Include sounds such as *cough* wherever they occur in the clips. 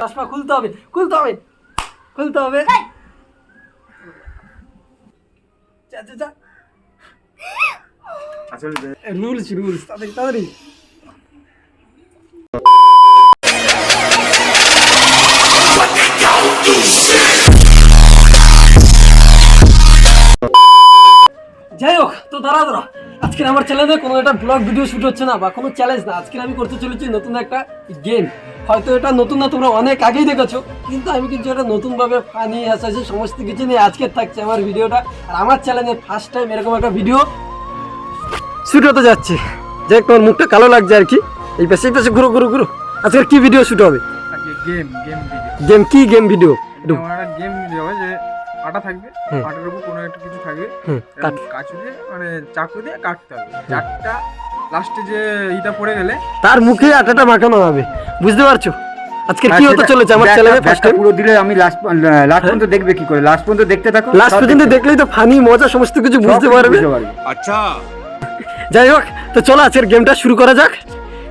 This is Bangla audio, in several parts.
চশমা খুলতে হবে খুলতে হবে খুলতে হবে। যা, যা, যা। আসলে রুলস রুলস তাড়াতাড়ি তাড়াতাড়ি। যাই আজকে আমার চ্যানেলে কোনো একটা ব্লগ ভিডিও শুট হচ্ছে না বা কোনো চ্যালেঞ্জ না। আজকে আমি করতে চলেছি নতুন একটা গেম হয়তো এটা নতুন না তোমরা অনেক আগেই দেখেছ কিন্তু আমি কিন্তু এটা নতুনভাবে ফানি হাসাছি সমস্ত কিছু নিয়ে আজকে থাকছে আমার ভিডিওটা আর আমার চ্যানেলে ফার্স্ট টাইম এরকম একটা ভিডিও শুট হতে যাচ্ছে। যে তোমার মুখটা কালো লাগছে আর কি। এই পাশে এই পাশে ঘুরো ঘুরো ঘুরো। আজকে কি ভিডিও শুট হবে? গেম গেম ভিডিও গেম কি গেম ভিডিও আটা থাকবে। আটার উপর কোনো একটা কিছু থাকবে। কাট। কাঁচু দিয়ে মানে চাকু দিয়ে কাটতে হবে। চারটা লাস্টে যে ইটা পড়ে গেলে তার মুখে আটাটা মাখানো হবে। বুঝতে পারছ? আজকে কি আর হতে চলেছে? আমার চ্যানেলে ফার্স্ট পুরো দিলে আমি লাস্ট লাস্ট পর্যন্ত দেখবে কি করে? লাস্ট পর্যন্ত দেখতে থাকো লাস্ট পর্যন্ত দেখলেই তো ফানি মজা সমস্ত কিছু বুঝতে পারবে। পারবে। যাই হোক তো চলো আজকের গেমটা শুরু করা যাক।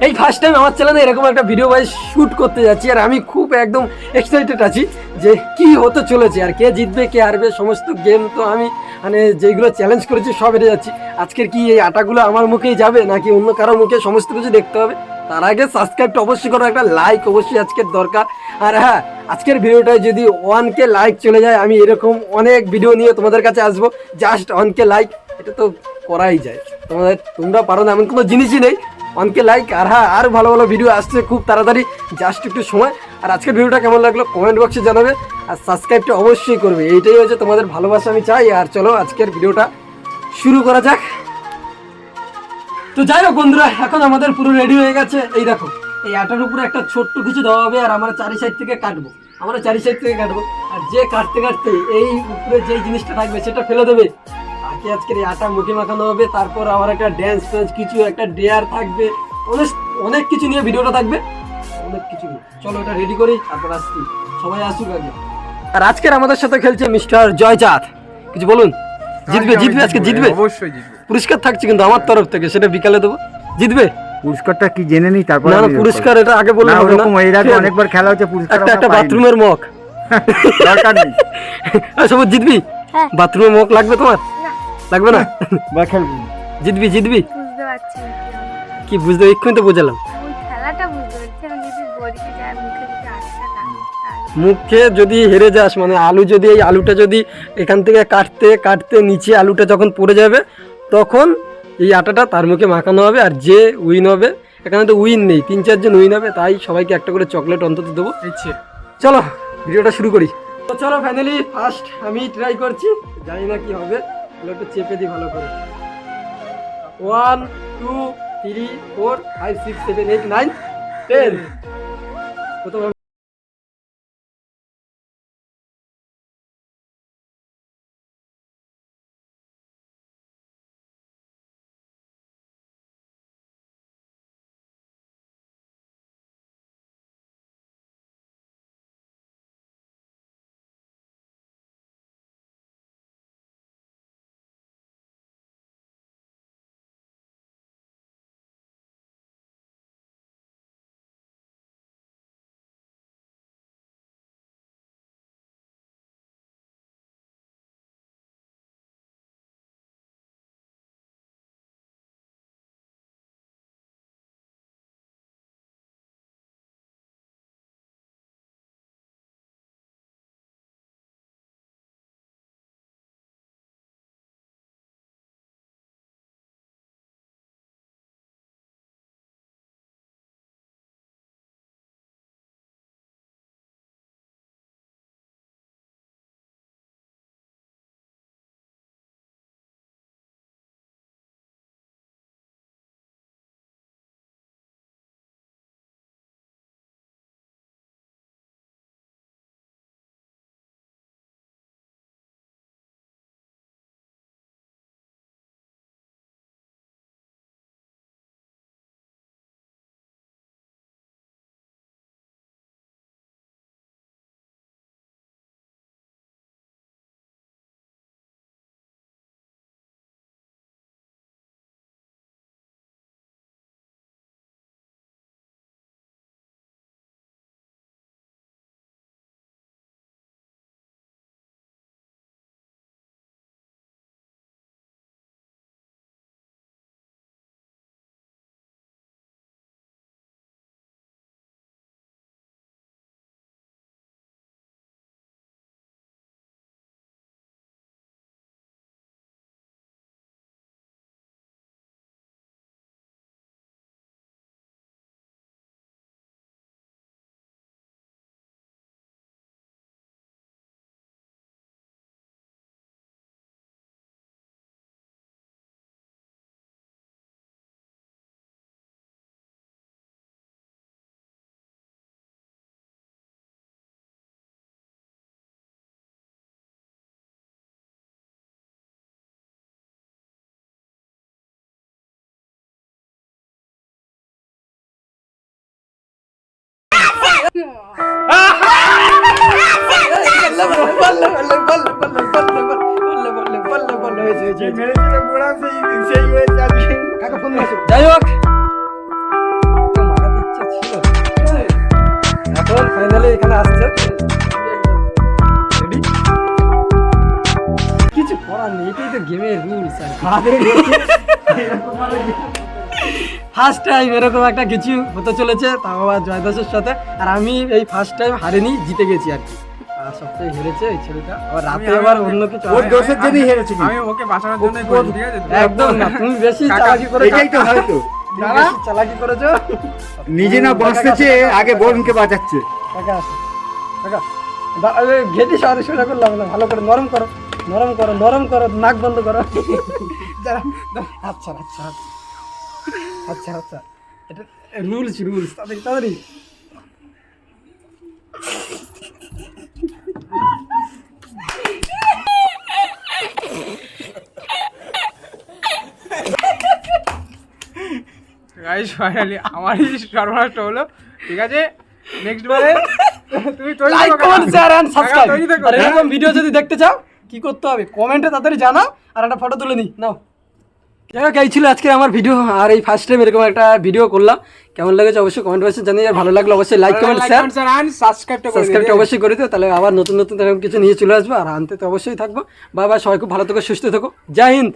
এই ফার্স্ট টাইম আমার চ্যানেলে এরকম একটা ভিডিও ভাই শ্যুট করতে যাচ্ছি আর আমি খুব একদম এক্সাইটেড আছি যে কি হতে চলেছে আর কে জিতবে, কে হারবে, সমস্ত গেম তো আমি মানে যেগুলো চ্যালেঞ্জ করেছি সব হেরে যাচ্ছি। আজকের কি এই আটাগুলো আমার মুখেই যাবে নাকি অন্য কারও মুখে সমস্ত কিছু দেখতে হবে? তার আগে সাবস্ক্রাইবটা অবশ্যই করো একটা লাইক অবশ্যই আজকের দরকার। আর হ্যাঁ আজকের ভিডিওটায় যদি ওয়ান কে লাইক চলে যায়, আমি এরকম অনেক ভিডিও নিয়ে তোমাদের কাছে আসব। জাস্ট ওয়ান কে লাইক এটা তো করাই যায়। তোমাদের, তোমরা পারো না, এমন কোনো জিনিসই নেই। অনকে লাইক আর হ্যাঁ আর ভালো ভালো ভিডিও আসছে খুব তাড়াতাড়ি। জাস্ট একটু সময়। আর আজকের ভিডিওটা কেমন লাগল কমেন্ট বক্সে জানাবে। আর সাবস্ক্রাইবটা অবশ্যই করবে। এইটাই হচ্ছে তোমাদের ভালোবাসা, আমি চাই। আর চলো, আজকের ভিডিওটা শুরু করা যাক। তো যাই হোক বন্ধুরা, এখন আমাদের পুরো রেডি হয়ে গেছে। এই দেখো, এই আটার উপরে একটা ছোট্ট কিছু দেওয়া হবে, আর আমরা চারি সাইড থেকে কাটবো। আমরা চারি সাইড থেকে কাটবো। আর যে কাটতে কাটতে এই উপরে যেই জিনিসটা থাকবে, সেটা ফেলে দেবে। তাকে আজকের এই আটা মুখে মাখানো হবে তারপর আবার একটা ড্যান্স ফ্যান্স কিছু একটা ডেয়ার থাকবে অনেক অনেক কিছু নিয়ে ভিডিওটা থাকবে অনেক কিছু নিয়ে। চলো এটা রেডি করি তারপর আসছি। সবাই আসুক আগে। আর আজকের আমাদের সাথে খেলছে মিস্টার জয়চাঁদ। কিছু বলুন? জিতবে জিতবে আজকে জিতবে অবশ্যই জিতবে। পুরস্কার থাকছে কিন্তু আমার তরফ থেকে সেটা বিকালে দেবো। জিতবে? পুরস্কারটা কি জেনে নিই তারপর না পুরস্কার এটা আগে বললে না হবে না। ওরকম এর আগে অনেকবার খেলা হচ্ছে পুরস্কার একটা একটা বাথরুমের মগ। *laughs* দরকার নেই। *laughs* সবুজ জিতবি? হ্যাঁ। বাথরুমের মগ লাগবে তোমার? লাগবে না? *laughs* বা খেলব জিতবি জিতবি? বুঝতে পারছি কি বুঝতে এক্ষুনি তো বোঝালাম। ওই খেলাটা বুঝতে পারছি আমি যদি যায় মুখে যদি আটটা মুখে যদি হেরে যাস মানে আলু যদি এই আলুটা যদি এখান থেকে কাটতে কাটতে নিচে আলুটা যখন পড়ে যাবে তখন এই আটাটা তার মুখে মাখানো হবে আর যে উইন হবে এখানে তো উইন নেই তিন চারজন উইন হবে তাই সবাইকে একটা করে চকলেট অন্তত দেবো। ইচ্ছে চলো ভিডিওটা শুরু করি। তো চলো ফাইনালি ফার্স্ট আমি ট্রাই করছি জানি না কি হবে। একটু চেপে দিই ভালো করে। One two three four five six seven eight nine ten প্রথম যাই হোক এখন ফাইনালি এখানে আসছে। কিছু করার নেই এটাই তো গেমের রুলস ফার্স্ট টাইম এরকম একটা কিছু হতে চলেছে তাও আবার জয়দাসের সাথে। আর আমি এই ফার্স্ট টাইম হারিনি জিতে গেছি আর কি। আর সবচেয়ে হেরেছে এই ছেলেটা। আবার রাতে আবার অন্য কিছু ওর দোষের জন্যই হেরেছি আমি ওকে বাঁচানোর জন্যই ঠিক আছে? একদম না তুমি বেশি চালাকি করেছ। এটাই তো হয়তো। বেশি চালাকি করেছ। নিজে না বাঁচতেছে আগে বোনকে বাঁচাচ্ছে। কাকা কাকা এই সোজা করলাম না ভালো করে নরম করো নরম করো নরম করো নাক বন্ধ করো। *laughs* আচ্ছা আচ্ছা আচ্ছা। আচ্ছা আচ্ছা। এটা রুলস রুলস তাড়াতাড়ি তাড়াতাড়ি। গাইস ফাইনালি আমারই সর্বনাশটা হলো। ঠিক আছে? নেক্সট বারে তুমি তৈরি like comment share and subscribe আর এরকম ভিডিও যদি দেখতে চাও কি করতে হবে? কমেন্টে তাড়াতাড়ি জানাও আর একটা ফটো তুলে নিই। নাও। যাই হোক এই ছিল আজকে আমার ভিডিও আর এই ফার্স্ট টাইম এরকম একটা ভিডিও করলাম। কেমন লেগেছে অবশ্যই কমেন্ট বক্সে জানিয়ে ভালো লাগল অবশ্যই লাইক কমেন্ট শেয়ার সাবস্ক্রাইবটা অবশ্যই করে দিও। তাহলে আবার নতুন নতুন এরকম কিছু নিয়ে চলে আসব। আর আনতে তো অবশ্যই থাকব। বাবা সবাই খুব ভালো থেকো সুস্থ থেকো। জয় হিন্দ!